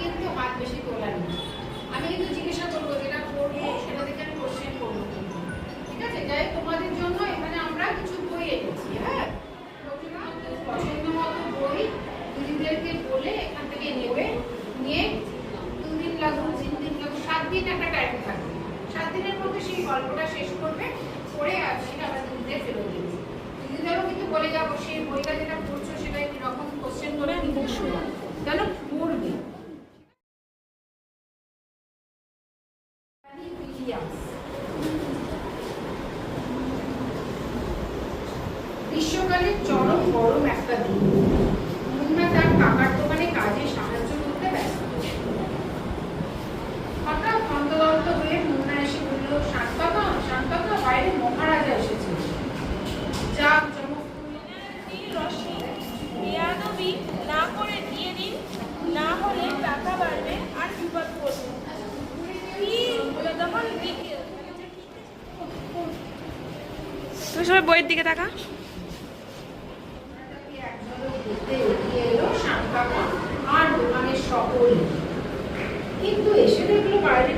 কিন্তু হাত বেশি তোলানি আমি কিন্তু জিজ্ঞাসা করব যেটা করব, সেটা থেকে আমি কোশ্চেন করব ঠিক আছে? যাই তোমাদের জন্য এখানে আমরা কিছু বই এনেছি হ্যাঁ? পছন্দ মতো বই দিদিদেরকে বলে এখান থেকে নেবে। নিয়ে দুদিন লাগবে তিন দিন লাগবে, সাত দিন একটা টাইম থাকবে। সাত দিনের মধ্যে সেই গল্পটা শেষ করবে করে আর সেটা আমরা দিদিদের ফেরত দেবে দিদিদেরও কিন্তু বলে যাব, সেই বইটা উইলিয়ামস গ্রীষ্মকালের চরম গরম একটা দিন। মুন্না তার কাকার দোকানে কাজে সাহায্য করতে ব্যস্ত। হঠাৎ হয়ে মুন্না এসে বলল শান্ততা বাইরে মহারাজা এসেছে যাক চমক রসিদ তুমি সবাই বইয়ের দিকে তাকা। আর দোকানের সকল কিন্তু এসে দেখল বাইরে